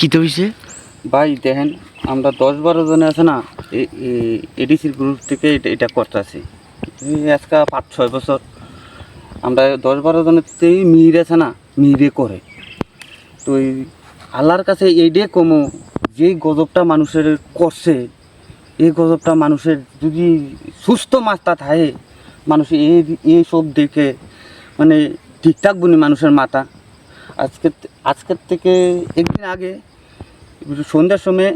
কি তো হয়েছে ভাই, দেখেন, আমরা দশ বারো জনে আছে না এডিসির গ্রুপ থেকে এটা করতেছি। আজকে পাঁচ, ছয় বছর, আমরা দশ বারো জনেতেই মির আছে না মিরে করে। তো এই আল্লাহর কাছে এইটাই কমো যে গজবটা মানুষের করছে, এই গজবটা মানুষের যদি সুস্থ মাছটা থাকে, মানুষ এই এই সব দেখে মানে ঠিকঠাক বুনি মানুষের মাথা আজকে আজকের থেকে একদিন আগে সন্ধ্যার সময়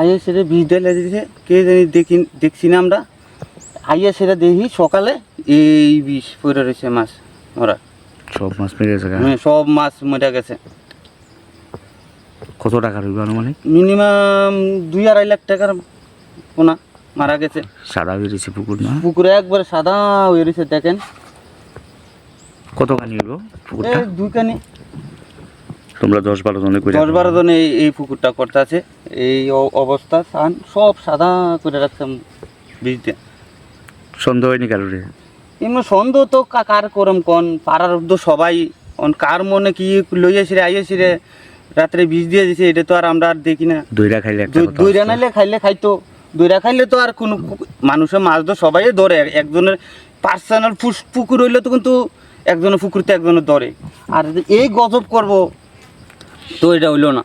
আইয়া সেটা বিষ ঢেলে দিয়েছে কে জানি দেখি দেখছি না আমরা। আইয়া সেটা দেখি সকালে এই বিষ পড়ে রয়েছে মাছ ওরা সব মাছ মেরে গেছে হ্যাঁ সব মাছ মরে গেছে। কত টাকা রইব আনুমানিক? মিনিমাম দুই আড়াই লাখ টাকার পোনা মারা গেছে। সাদা বেরিয়েছে পুকুর না? পুকুরে একবারে সাদা হয়ে রয়েছে দেখেন। কত খানি হইব পুকুরটা? দুই কানি তোমরা দশ বারো জনে করে দশ বারো জনে এই- পুকুরটা করতে আছে এই অবস্থা সান সব সাদা করে রাখতাম বীজ দিয়ে সন্দেহ হয়নি কারোরে? এমনি সন্দেহ তো কার করম কোন? পাড়ার তো সবাই। অন কার মনে কি লইয়াছি রে আইয়াছি রে রাত্রে বীজ দিয়ে দিছে এটা তো আর আমরা আর দেখি না। দইরা খাইলে দইরা। নাইলে খাইলে খাইতো। দইরা খাইলে তো আর কোনো মানুষের মাছ তো সবাই ধরে। এক- একজনের পার্সোনাল পুকুর হইলে তো কিন্তু একজনের পুকুরতে একজনের ধরে। আর এই গজব করব তো এটা হইল না।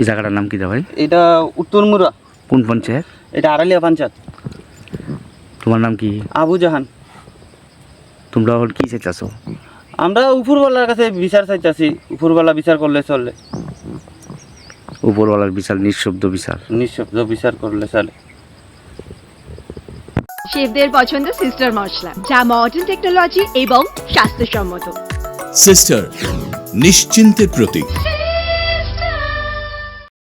এই জায়গাটার নাম কি দা ভাই? এটা উত্তরমুরা কোন পঞ্চায়েত? এটা আড়ালিয়া পঞ্চায়েত। তোমার নাম কি? আবু জাহান। তোমরা এখন কি চাইতেছো? আমরা উপরওয়ালার কাছে বিচার চাইতেছি। উপরওয়ালা বিচার করলে চললে উপরওয়ালার বিশাল নিঃশব্দ বিশাল নিঃশব্দ বিচার করলে চলে। শেফদের পছন্দ সিস্টার মশলা যা মডার্ন টেকনোলজি এবং স্বাস্থ্যসম্মত। সিস্টার নিশ্চিন্তের প্রতীক।